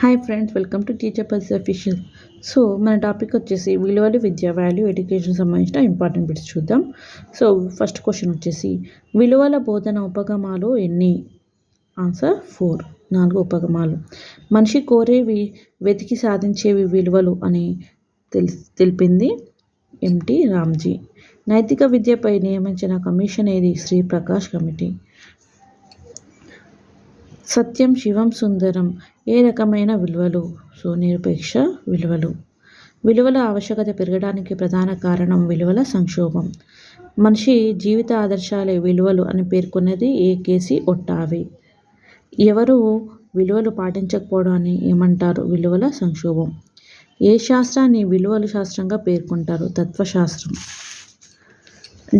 Hi friends welcome to teacher pulse official so మన topic వచ్చేసి విలువలు విద్య వాల్యూ ఎడ్యుకేషన్ సంబంధించిన ఇంపార్టెంట్ బిట్స్ చూద్దాం. సో ఫస్ట్ క్వశ్చన్ వచ్చేసి విలువల బోధన ఉపగమాలు ఎన్ని? ఆన్సర్ ఫోర్ నాలుగు ఉపగమాలు. మనిషి కోరేవి వెతికి సాధించేవి విలువలు అని తెలి తెలిపింది ఎంటి రామ్జీ. నైతిక విద్యపై నియమించిన కమిషన్ ఏది? శ్రీప్రకాష్ కమిటీ. సత్యం శివం సుందరం ఏ రకమైన విలువలు? సునిరపేక్ష విలువలు. విలువల ఆవశ్యకత పెరగడానికి ప్రధాన కారణం విలువల సంక్షోభం. మనిషి జీవిత ఆదర్శాలే విలువలు అని పేర్కొన్నది ఏ కేసి ఒట్టావి. ఎవరు విలువలు పాటించకపోవడాన్ని ఏమంటారు విలువల సంక్షోభం? ఏ శాస్త్రాన్ని విలువలు శాస్త్రంగా పేర్కొంటారు? తత్వశాస్త్రం.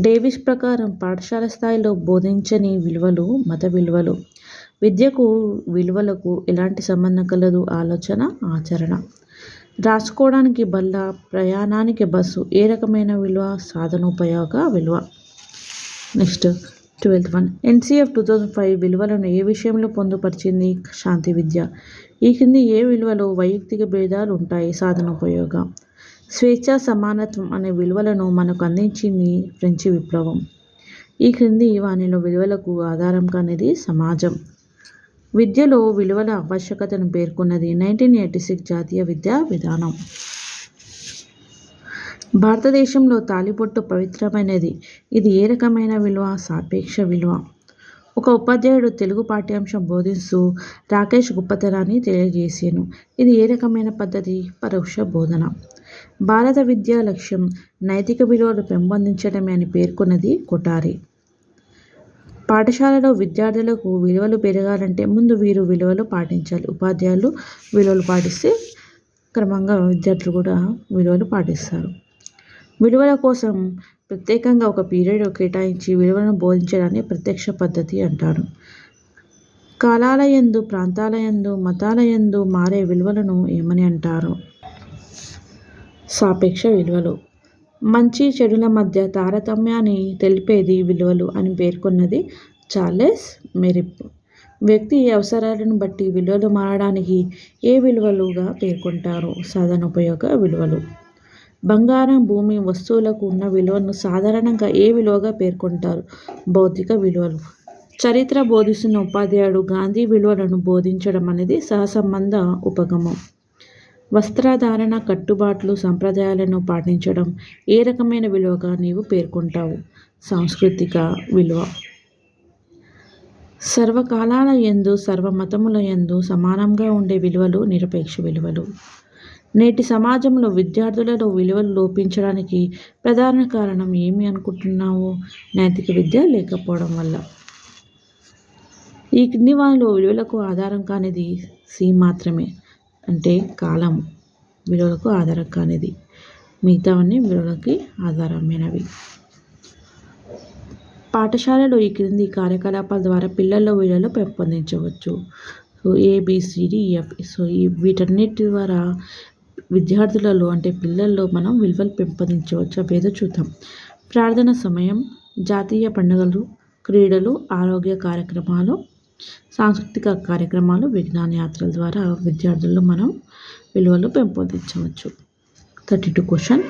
డేవిస్ ప్రకారం పాఠశాల స్థాయిలో బోధించని విలువలు మత విలువలు. విద్యకు విలువలకు ఎలాంటి సంబంధం కలదు? ఆలోచన ఆచరణ. రాసుకోవడానికి బల్ల ప్రయాణానికి బస్సు ఏ రకమైన విలువ? సాధనోపయోగ విలువ. Next twelfth one. NCF two thousand five విలువలను ఏ విషయంలో పొందుపరిచింది? శాంతి విద్య. ఈ కింది ఏ విలువలో వైయక్తిక భేదాలు ఉంటాయి? సాధనోపయోగ. స్వేచ్ఛ సమానత్వం అనే విలువలను మనకు అందించింది ఫ్రెంచి విప్లవం. ఈ క్రింది వానిలో విలువలకు ఆధారం కానిది సమాజం. విద్యలో విలువల ఆవశ్యకతను పేర్కొన్నది నైన్టీన్ ఎయిటీ సిక్స్ జాతీయ విద్యా విధానం. భారతదేశంలో తాలిబొట్టు పవిత్రమైనది. ఇది ఏ రకమైన విలువ? సాపేక్ష విలువ. ఒక ఉపాధ్యాయుడు తెలుగు పాఠ్యాంశం బోధిస్తూ రాకేష్ గొప్పతనాన్ని తెలియజేసాను. ఇది ఏ రకమైన పద్ధతి? పరోక్ష బోధన. భారత విద్యా లక్ష్యం నైతిక విలువలు పెంపొందించడమే అని పేర్కొన్నది కొటారి పాఠశాలలో విద్యార్థులకు విలువలు పెరగాలంటే ముందు వీరు విలువలు పాటించాలి. ఉపాధ్యాయులు విలువలు పాటిస్తే క్రమంగా విద్యార్థులు కూడా విలువలు పాటిస్తారు. విలువల కోసం ప్రత్యేకంగా ఒక పీరియడ్ కేటాయించి విలువలను బోధించడాన్ని ప్రత్యక్ష పద్ధతి అంటారు. కాలాల యందు ప్రాంతాల యందు మారే విలువలను ఏమని అంటారు? సాపేక్ష విలువలు. మంచి చెడుల మధ్య తారతమ్యాన్ని తెలిపేది విలువలు అని పేర్కొన్నది చార్లెస్ మెరిప్. వ్యక్తి అవసరాలను బట్టి విలువలు మారడానికి ఏ విలువలుగా పేర్కొంటారు సాధనోపయోగ విలువలు. బంగారం భూమి వస్తువులకు ఉన్న విలువను సాధారణంగా ఏ విలువగా పేర్కొంటారు? భౌతిక విలువలు. చరిత్ర బోధిస్తున్న ఉపాధ్యాయుడు గాంధీ విలువలను బోధించడం అనేది సహసంబంధ ఉపగమం. వస్త్రధారణ కట్టుబాట్లు సంప్రదాయాలను పాటించడం ఏ రకమైన విలువగా నీవు పేర్కొంటావు? సాంస్కృతిక విలువ. సర్వకాలాల ఎందు సర్వమతముల ఎందు సమానంగా ఉండే విలువలు నిరపేక్ష విలువలు. నేటి సమాజంలో విద్యార్థులలో విలువలు లోపించడానికి ప్రధాన కారణం ఏమి అనుకుంటున్నావు? నైతిక విద్య లేకపోవడం వల్ల. ఈ కింది వాళ్ళలో విలువలకు ఆధారం కానిది సి మాత్రమే. అంటే కాలం విలువలకు ఆధారం కానిది మిగతావన్నీ విలువలకి ఆధారమైనవి. పాఠశాలలో ఈ క్రింది కార్యకలాపాల ద్వారా పిల్లల్లో విలువలు పెంపొందించవచ్చు. సో ఏబిసిడిఎఫ్ e, సో ఈ వీటన్నిటి ద్వారా విద్యార్థులలో అంటే పిల్లల్లో మనం విలువలు పెంపొందించవచ్చు. అవేదో చూద్దాం. ప్రార్థన సమయం జాతీయ పండుగలు క్రీడలు ఆరోగ్య కార్యక్రమాలు సాంస్కృతిక కార్యక్రమాలు విజ్ఞాన యాత్రల ద్వారా విద్యార్థుల్లో మనం విలువలు పెంపొందించవచ్చు. Thirty two question.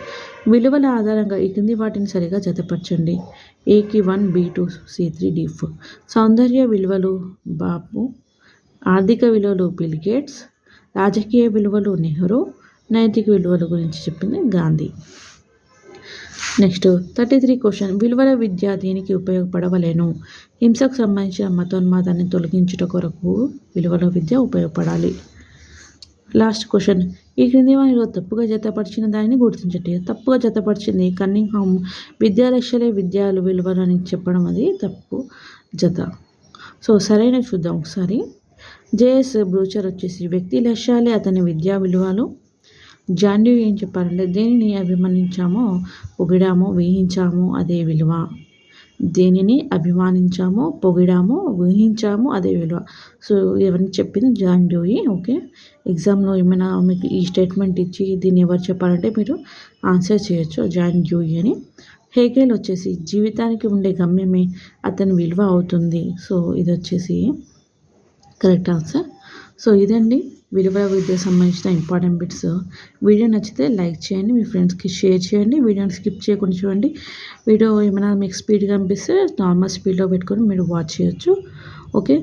విలువల ఆధారంగా ఈ కింది వాటిని సరిగా జతపరచండి. ఏకి one B two C three D four. సౌందర్య విలువలు బాపు ఆర్థిక విలువలు బిల్గేట్స్ రాజకీయ విలువలు నెహ్రూ. నైతిక విలువల గురించి చెప్పింది Gandhi. Next thirty three question. విలువల విద్య దీనికి ఉపయోగపడవలేను. హింసకు సంబంధించిన మతోన్మాదాన్ని తొలగించుట కొరకు విలువల విద్య ఉపయోగపడాలి. Last question. ఈ క్రింది వారిలో తప్పుగా జతపరిచిన దానిని గుర్తించండి. తప్పుగా జతపరిచింది కన్నింగ్ హోమ్. విద్యాలక్ష్యలే విద్యాలు విలువలు అని చెప్పడం అది తప్పు జత. సో సరైన చూద్దాం ఒకసారి. జేఎస్ బ్రూచర్ వచ్చేసి వ్యక్తి లక్ష్యాలే అతని విద్యా విలువలు. జాండ్యూ ఏం చెప్పారంటే దేనిని అభిమానించామో పొగిడామో వేయించామో అదే విలువ. దేనిని అభిమానించామో పొగిడామో ఊహించామో అదే విలువ. సో ఎవరిని చెప్పింది జాన్ డ్యూయి ఓకే? ఎగ్జామ్లో ఏమైనా మీకు ఈ స్టేట్మెంట్ ఇచ్చి దీన్ని ఎవరు చెప్పాలంటే మీరు ఆన్సర్ చేయొచ్చు జాన్ డ్యూయి అని. హేగేల్ వచ్చేసి జీవితానికి ఉండే గమ్యమే అతని విలువ అవుతుంది. సో ఇది వచ్చేసి కరెక్ట్ ఆన్సర్. సో ఇదండి. విలువ విద్యకు సంబంధించిన ఇంపార్టెంట్ బిట్స్. వీడియో నచ్చితే లైక్ చేయండి మీ ఫ్రెండ్స్కి షేర్ చేయండి. వీడియోని స్కిప్ చేయకుండా చూడండి. వీడియో ఏమైనా మీకు స్పీడ్గా అనిపిస్తే నార్మల్ స్పీడ్లో పెట్టుకొని మీరు వాచ్ చేయొచ్చు. ఓకే?